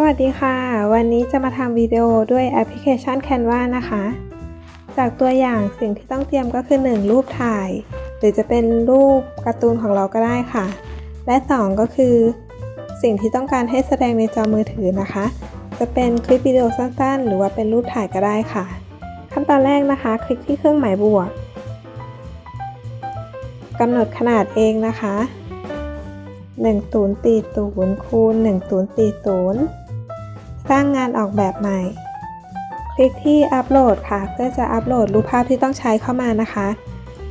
สวัสดีค่ะ วันนี้จะมาทำวิดีโอด้วยแอปพลิเคชัน Canva นะคะ จากตัวอย่างสิ่งที่ต้องเตรียมก็คือ 1 รูปถ่าย หรือจะเป็นรูปการ์ตูนของเราก็ได้ค่ะ และ 2 ก็คือ สิ่งที่ต้องการให้แสดงในจอมือถือนะคะ จะเป็นคลิปวิดีโอสั้นๆ หรือว่าเป็นรูปถ่ายก็ได้ค่ะ ขั้นตอนแรกนะคะ คลิกที่เครื่องหมายบวกกำหนดขนาดเองนะคะ1ตูนตีตูนคูณ1ตูนตีตูน สร้างงานออกแบบใหม่ คลิกที่อัปโหลดค่ะ เพื่อจะอัปโหลดรูปภาพที่ต้องใช้เข้ามานะคะ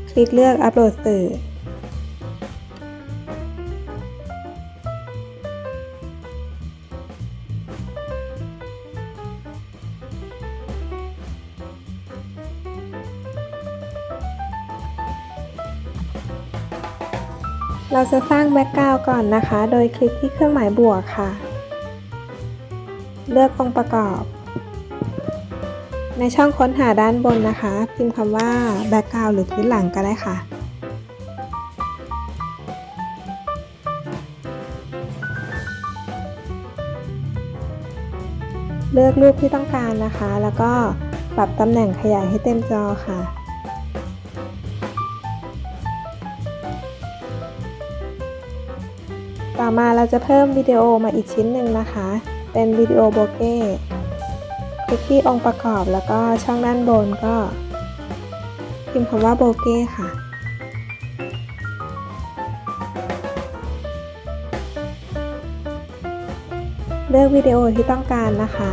คลิกเลือกอัปโหลดสื่อ เราจะสร้างแบ็กกราวด์ก่อนนะคะ โดยคลิกที่เครื่องหมายบวกค่ะ เลือกองค์ประกอบ ในช่องค้นหาด้านบนนะคะ พิมพ์คำว่าแบ็กกราวด์หรือพื้นหลังก็ได้ค่ะ เลือกรูปที่ต้องการนะคะ แล้วก็ปรับตำแหน่งขยายให้เต็มจอค่ะต่อมาเราจะเพิ่มวิดีโอมาอีกชิ้นหนึ่งนะคะ เป็นวิดีโอโบเก้คลิกที่องค์ประกอบแล้วก็ช่องด้านบนก็ พิมพ์คำว่าโบเก้ค่ะเลือกวิดีโอที่ต้องการนะคะ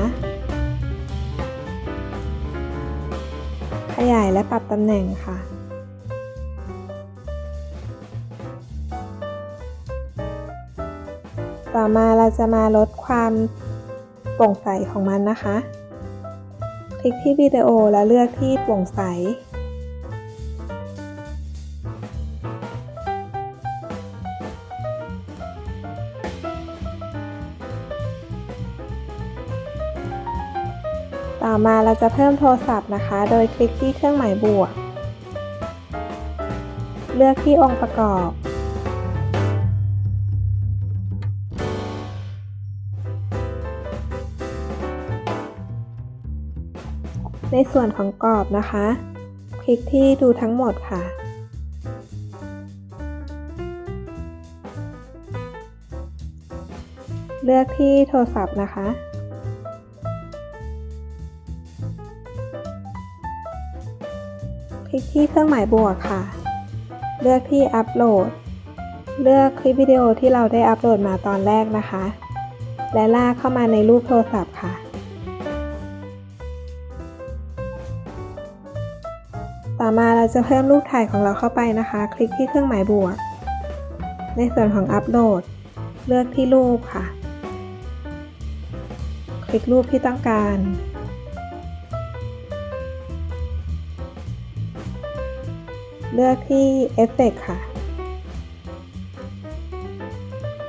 ขยายและปรับตำแหน่งค่ะ ต่อมาเราจะมาลดความ โปร่งใสของมันนะคะ คลิกที่วิดีโอแล้วเลือกที่โปร่งใส ต่อมาเราจะเพิ่มโทรศัพท์นะคะ โดยคลิกที่เครื่องหมายบวก เลือกที่องค์ประกอบ ในส่วนของกรอบนะคะ คลิกที่ดูทั้งหมดค่ะ เลือกที่โทรศัพท์นะคะ คลิกที่เครื่องหมายบวกค่ะ เลือกที่อัปโหลด เลือกคลิปวิดีโอที่เราได้อัปโหลดมาตอนแรกนะคะ และลากเข้ามาในรูปโทรศัพท์ค่ะ ต่อมาเราจะเพิ่มรูปถ่ายของเราเข้าไปนะคะ คลิกที่เครื่องหมายบวก ในส่วนของอัปโหลด เลือกที่รูปค่ะ คลิกรูปที่ต้องการ เลือกที่เอฟเฟกค่ะ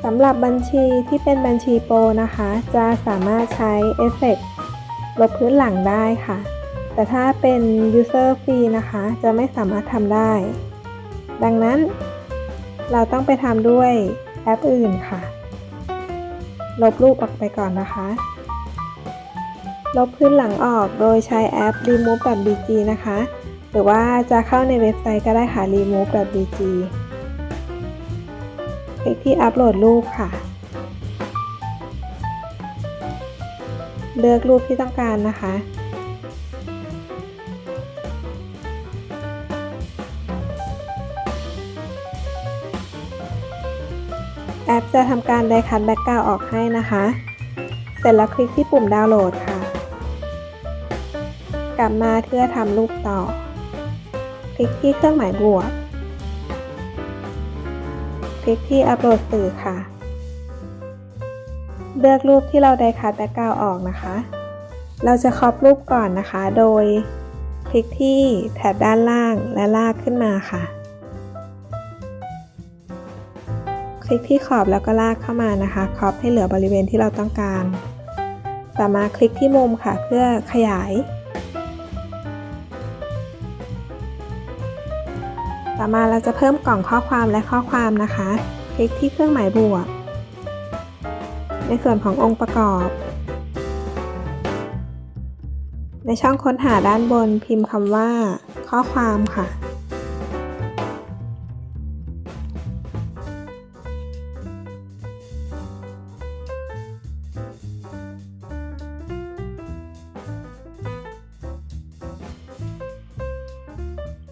สำหรับบัญชีที่เป็นบัญชีโปรนะคะ จะสามารถใช้เอฟเฟกลบพื้นหลังได้ค่ะ แต่ถ้าเป็น User ฟรีนะคะ จะไม่สามารถทำได้ ดังนั้น เราต้องไปทำด้วยแอปอื่นค่ะ ลบรูปออกไปก่อนนะคะ ลบพื้นหลังออกโดยใช้แอป remove.bg นะคะ หรือว่าจะเข้าในเว็บไซต์ก็ได้ค่ะ remove.bg คลิกที่อัปโหลดรูปค่ะ เลือกรูปที่ต้องการนะคะ จะทำการไดคัทแบ็กกราวออกให้นะคะ เสร็จแล้วคลิกที่ปุ่มดาวน์โหลดค่ะ กลับมาเพื่อทำรูปต่อ คลิกที่เครื่องหมายบวก คลิกที่อัปโหลดสื่อค่ะ เลือกรูปที่เราไดคัทแบ็กกราวออกนะคะ เราจะครอปรูปก่อนนะคะ โดยคลิกที่แถบด้านล่างและลากขึ้นมาค่ะ คลิกที่ขอบแล้วก็ลากเข้ามานะคะ ครอบให้เหลือบริเวณที่เราต้องการ ต่อมาคลิกที่มุมค่ะเพื่อขยาย ต่อมาเราจะเพิ่มกล่องข้อความและข้อความนะคะ คลิกที่เครื่องหมายบวก ในส่วนขององค์ประกอบ ในช่องค้นหาด้านบนพิมพ์คำว่า ข้อความค่ะ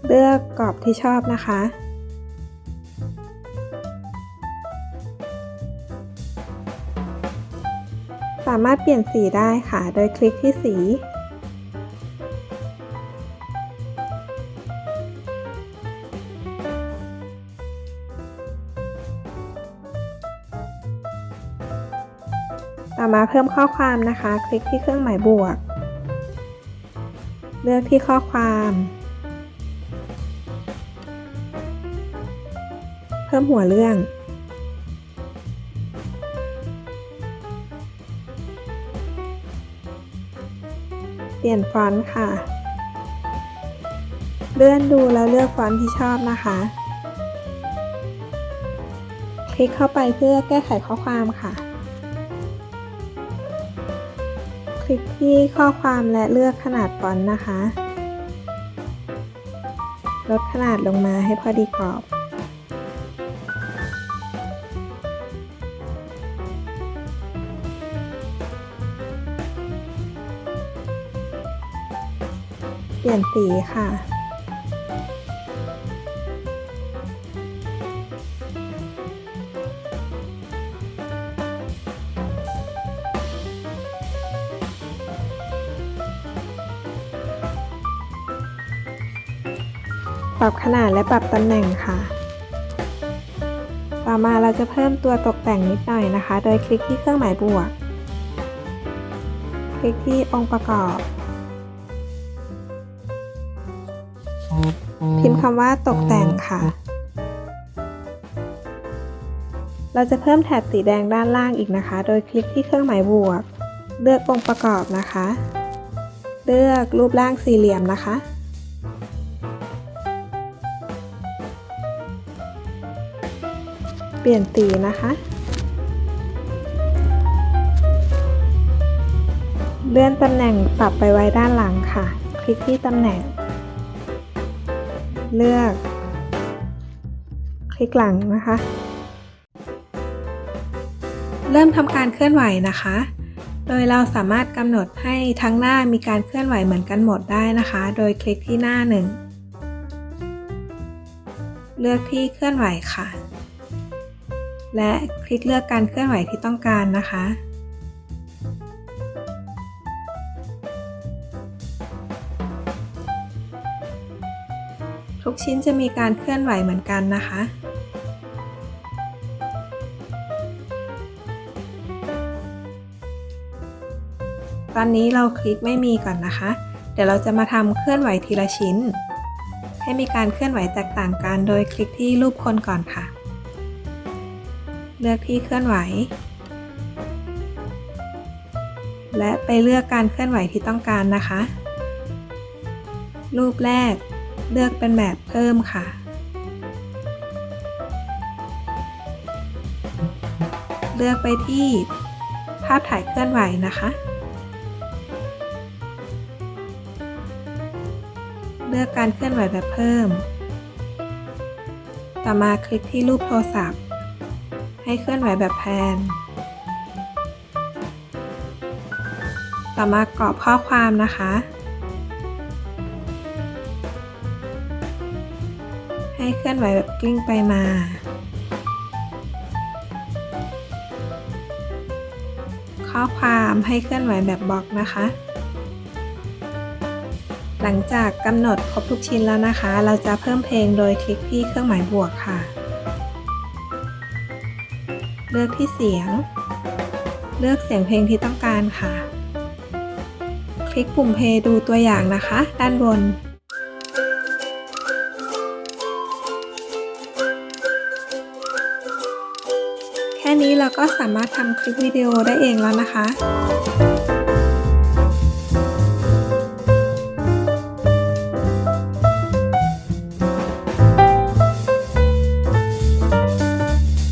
เลือกกรอบที่ชอบนะคะ สามารถเปลี่ยนสีได้ค่ะ โดยคลิกที่สี ต่อมาเพิ่มข้อความนะคะ คลิกที่เครื่องหมายบวก เลือกที่ข้อความ พิ่มหัวเรื่อง เปลี่ยนฟอนต์ค่ะ เลื่อนดูแล้วเลือกฟอนต์ที่ชอบนะคะ คลิกเข้าไปเพื่อแก้ไขข้อความค่ะ คลิกที่ข้อความและเลือกขนาดฟอนต์นะคะ ลดขนาดลงมาให้พอดีกรอบ เปลี่ยนสีค่ะ ปรับขนาดและปรับตำแหน่งค่ะ ต่อมาเราจะเพิ่มตัวตกแต่งนิดหน่อยนะคะ โดยคลิกที่เครื่องหมายบวก คลิกที่องค์ประกอบ พิมพ์คำว่าตกแต่งค่ะ เราจะเพิ่มแถบสีแดงด้านล่างอีกนะคะ โดยคลิกที่เครื่องหมายบวก เลือกองค์ประกอบนะคะ เลือกรูปร่างสี่เหลี่ยมนะคะ เปลี่ยนสีนะคะเลื่อนตำแหน่งปรับไปไว้ด้านหลังค่ะ คลิกที่ตำแหน่ง เลือก คลิกหลังนะคะ เริ่มทำการเคลื่อนไหวนะคะ โดยเราสามารถกำหนดให้ทั้งหน้ามีการเคลื่อนไหวเหมือนกันหมดได้นะคะ โดยคลิกที่หน้าหนึ่งเลือกที่เคลื่อนไหวค่ะ และคลิกเลือกการเคลื่อนไหวที่ต้องการนะคะ ทุกชิ้นจะมีการเคลื่อนไหวเหมือนกันนะคะ ตอนนี้เราคลิกไม่มีก่อนนะคะ เดี๋ยวเราจะมาทำเคลื่อนไหวทีละชิ้น ให้มีการเคลื่อนไหวแตกต่างกันโดยคลิกที่รูปคนก่อนค่ะ เลือกที่เคลื่อนไหว และไปเลือกการเคลื่อนไหวที่ต้องการนะคะ รูปแรก เลือกเป็นแบบเพิ่มค่ะเลือกไปที่ภาพถ่ายเคลื่อนไหวนะคะ เลือกการเคลื่อนไหวแบบเพิ่ม ต่อมาคลิกที่รูปโทรศัพท์ ให้เคลื่อนไหวแบบแพน ต่อมากรอบข้อความนะคะ ให้เคลื่อนไหวแบบกลิ้งไปมา ข้อความให้เคลื่อนไหวแบบบล็อกนะคะ หลังจากกำหนดครบทุกชิ้นแล้วนะคะ เราจะเพิ่มเพลงโดยคลิกที่เครื่องหมายบวกค่ะ เลือกที่เสียง เลือกเสียงเพลงที่ต้องการค่ะ คลิกปุ่มเพลย์ดูตัวอย่างนะคะ ด้านบน นี้เราก็สามารถทำคลิปวิดีโอได้เองแล้วนะคะ